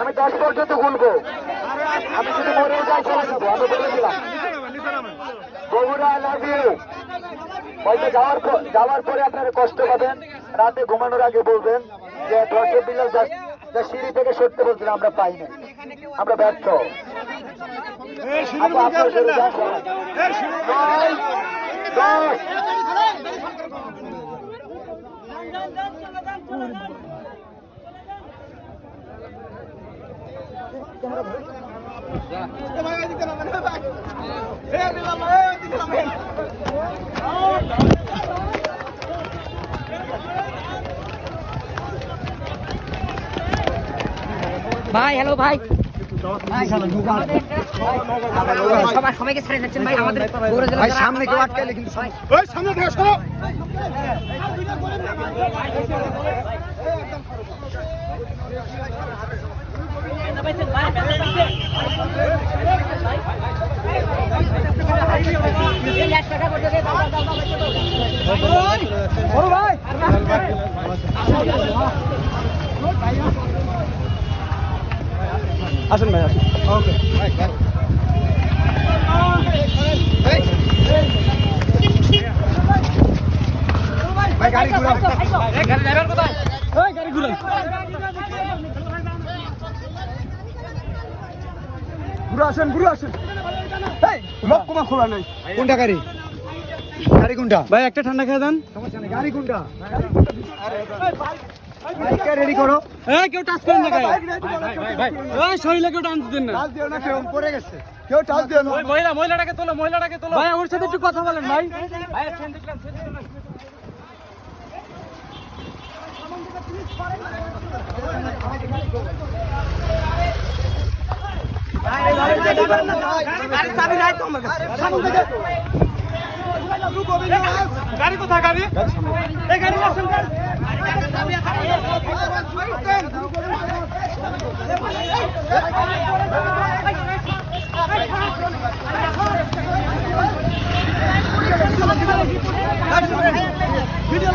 আমি দশ পর্যন্ত গুনবো। আমি যদি মরে যাই চলে যাব আমি বলে দিলাম বগুড়া লাভ ইউ হয়তো যাওয়ার পর যাওয়ার পরে আপনারা কষ্ট পাবেন। রাতে ঘুমানোর আগে বলবেন যে বিলাস যা সিঁড়ি থেকে সরতে বলছিল আমরা পাইনি আমরা ব্যর্থ। নয়, দশ ভাই হ্যালো ভাই। সবাই সবাইকে ছেড়ে যাচ্ছেন ভাই আমাদের জেলা যারা- সামনে কেউ আটকাইলে কিন্তু ভাই, এই এক টাকা করে দে, দাও, দাও, দাও, দাও, দাও, দাও। আসুন ভাই আসুন ওকে ভাই গাড়ি ঘুরাও গাড়ি ঘুরাও ঘুরে আসেন ঘুরে আসেন এই খোলা নাই কোনটা গাড়ি গাড়ি কোনটা ভাই একটা ঠান্ডা খেয়ে দেন গাড়ি কোনটা রেডি করো এই কেউ টাচ করেন না ভাই শরীরে কেউ টাচ দেন না টাচ দিও না কেউ পড়ে গেছে কেউ টাচ দিও না ওই মহিলা মহিলাটাকে তোলো মহিলাটাকে তোলো ভাই ওর সাথে একটু কথা বলেন ভাই ভাই দেখলাম দেখলাম গাড়ি কোথায় গাড়ি এই গাড়ি ভিডিও